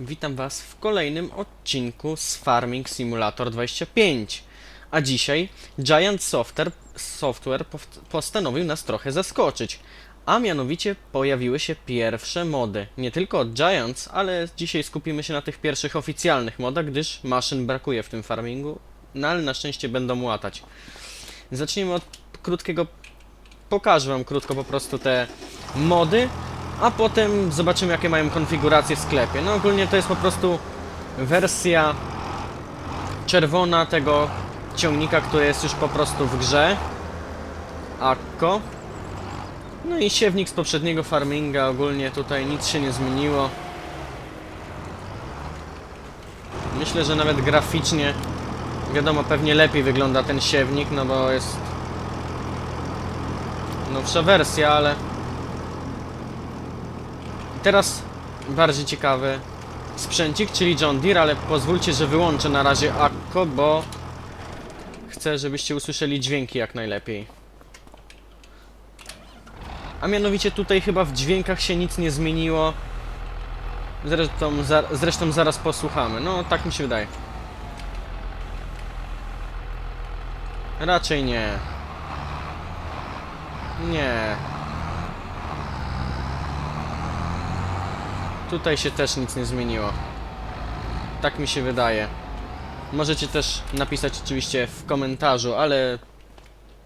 Witam Was w kolejnym odcinku z Farming Simulator 25. A dzisiaj Giant Software, Software postanowił nas trochę zaskoczyć. A mianowicie pojawiły się pierwsze mody. Nie tylko od Giants, ale dzisiaj skupimy się na tych pierwszych oficjalnych modach, gdyż maszyn brakuje w tym farmingu. No ale na szczęście będą łatać. Zacznijmy od krótkiego. Pokażę Wam krótko po prostu te mody, a potem zobaczymy jakie mają konfiguracje w sklepie. No ogólnie to jest po prostu wersja czerwona tego ciągnika, który jest już po prostu w grze. Akko. No i siewnik z poprzedniego farminga, ogólnie tutaj nic się nie zmieniło. Myślę, że nawet graficznie, wiadomo, pewnie lepiej wygląda ten siewnik, no bo jest nowsza wersja, ale Teraz bardziej ciekawy sprzęcik, czyli John Deere, ale pozwólcie, że wyłączę na razie Akko, bo chcę, żebyście usłyszeli dźwięki jak najlepiej. A mianowicie tutaj chyba w dźwiękach się nic nie zmieniło. Zresztą, za, zresztą zaraz posłuchamy. No, tak mi się wydaje. Raczej nie. Nie. Tutaj się też nic nie zmieniło. Tak mi się wydaje. Możecie też napisać oczywiście w komentarzu, ale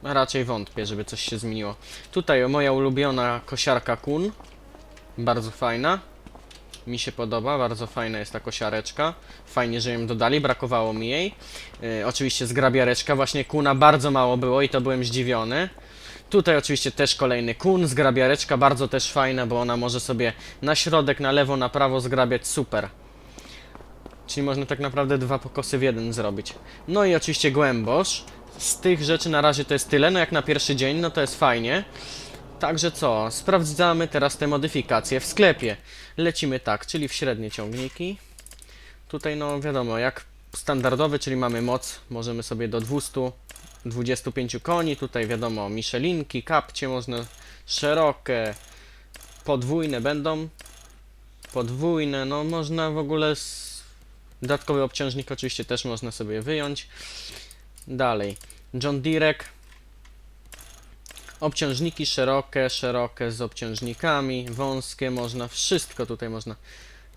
raczej wątpię, żeby coś się zmieniło. Tutaj moja ulubiona kosiarka Kun. Bardzo fajna. Mi się podoba, bardzo fajna jest ta kosiareczka. Fajnie, że ją dodali, brakowało mi jej. Yy, oczywiście zgrabiareczka, właśnie Kuna bardzo mało było i to byłem zdziwiony. Tutaj oczywiście też kolejny kun, zgrabiareczka, bardzo też fajna, bo ona może sobie na środek, na lewo, na prawo zgrabiać super. Czyli można tak naprawdę dwa pokosy w jeden zrobić. No i oczywiście głębosz. Z tych rzeczy na razie to jest tyle, no jak na pierwszy dzień, no to jest fajnie. Także co, sprawdzamy teraz te modyfikacje w sklepie. Lecimy tak, czyli w średnie ciągniki. Tutaj no wiadomo, jak standardowy, czyli mamy moc, możemy sobie do 200 25 koni, tutaj wiadomo michelinki, kapcie można szerokie, podwójne będą, podwójne, no można w ogóle z... dodatkowy obciążnik oczywiście też można sobie wyjąć. Dalej, John Direk, obciążniki szerokie, szerokie z obciążnikami, wąskie można, wszystko tutaj można.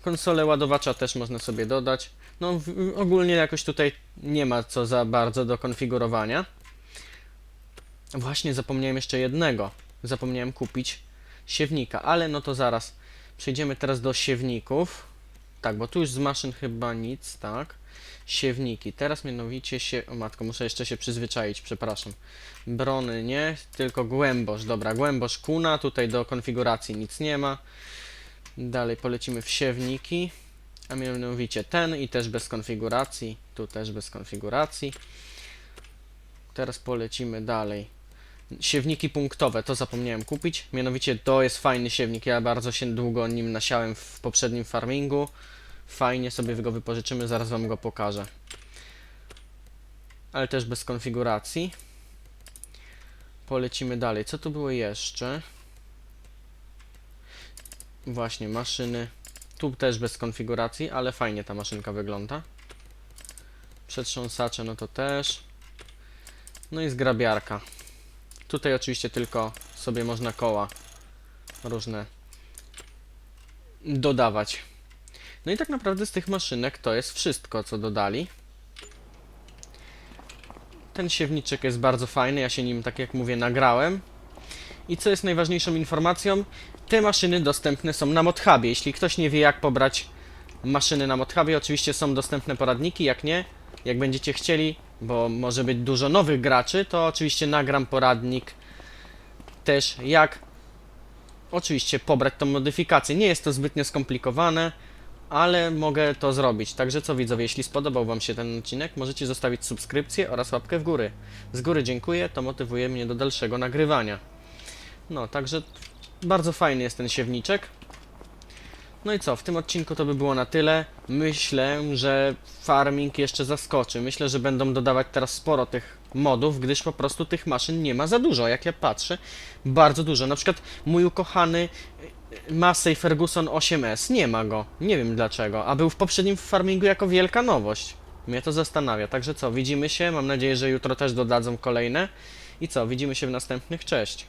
Konsolę ładowacza też można sobie dodać. No ogólnie jakoś tutaj nie ma co za bardzo do konfigurowania. Właśnie zapomniałem jeszcze jednego. Zapomniałem kupić siewnika, ale no to zaraz. Przejdziemy teraz do siewników. Tak, bo tu już z maszyn chyba nic, tak. Siewniki. Teraz mianowicie się... O matko, muszę jeszcze się przyzwyczaić, przepraszam. Brony nie, tylko głębosz. Dobra, głębosz kuna. Tutaj do konfiguracji nic nie ma. Dalej polecimy w siewniki. A mianowicie ten i też bez konfiguracji. Tu też bez konfiguracji. Teraz polecimy dalej. Siewniki punktowe, to zapomniałem kupić. Mianowicie to jest fajny siewnik. Ja bardzo się długo nim nasiałem w poprzednim farmingu. Fajnie sobie go wypożyczymy, zaraz wam go pokażę. Ale też bez konfiguracji. Polecimy dalej. Co tu było jeszcze? Właśnie, maszyny. Tu też bez konfiguracji, ale fajnie ta maszynka wygląda. Przetrząsacze, no to też. No i zgrabiarka. Tutaj oczywiście tylko sobie można koła różne dodawać. No i tak naprawdę z tych maszynek to jest wszystko, co dodali. Ten siewniczek jest bardzo fajny, ja się nim, tak jak mówię, nagrałem. I co jest najważniejszą informacją, te maszyny dostępne są na ModHubie. Jeśli ktoś nie wie jak pobrać maszyny na ModHubie, oczywiście są dostępne poradniki, jak nie, jak będziecie chcieli, bo może być dużo nowych graczy, to oczywiście nagram poradnik też jak oczywiście pobrać tą modyfikację. Nie jest to zbytnio skomplikowane, ale mogę to zrobić. Także co widzowie, jeśli spodobał Wam się ten odcinek, możecie zostawić subskrypcję oraz łapkę w górę. Z góry dziękuję, to motywuje mnie do dalszego nagrywania. No, także bardzo fajny jest ten siewniczek. No i co, w tym odcinku to by było na tyle. Myślę, że farming jeszcze zaskoczy. Myślę, że będą dodawać teraz sporo tych modów, gdyż po prostu tych maszyn nie ma za dużo. Jak ja patrzę, bardzo dużo. Na przykład mój ukochany Massey Ferguson 8S. Nie ma go. Nie wiem dlaczego. A był w poprzednim farmingu jako wielka nowość. Mnie to zastanawia. Także co, widzimy się. Mam nadzieję, że jutro też dodadzą kolejne. I co, widzimy się w następnych. Cześć.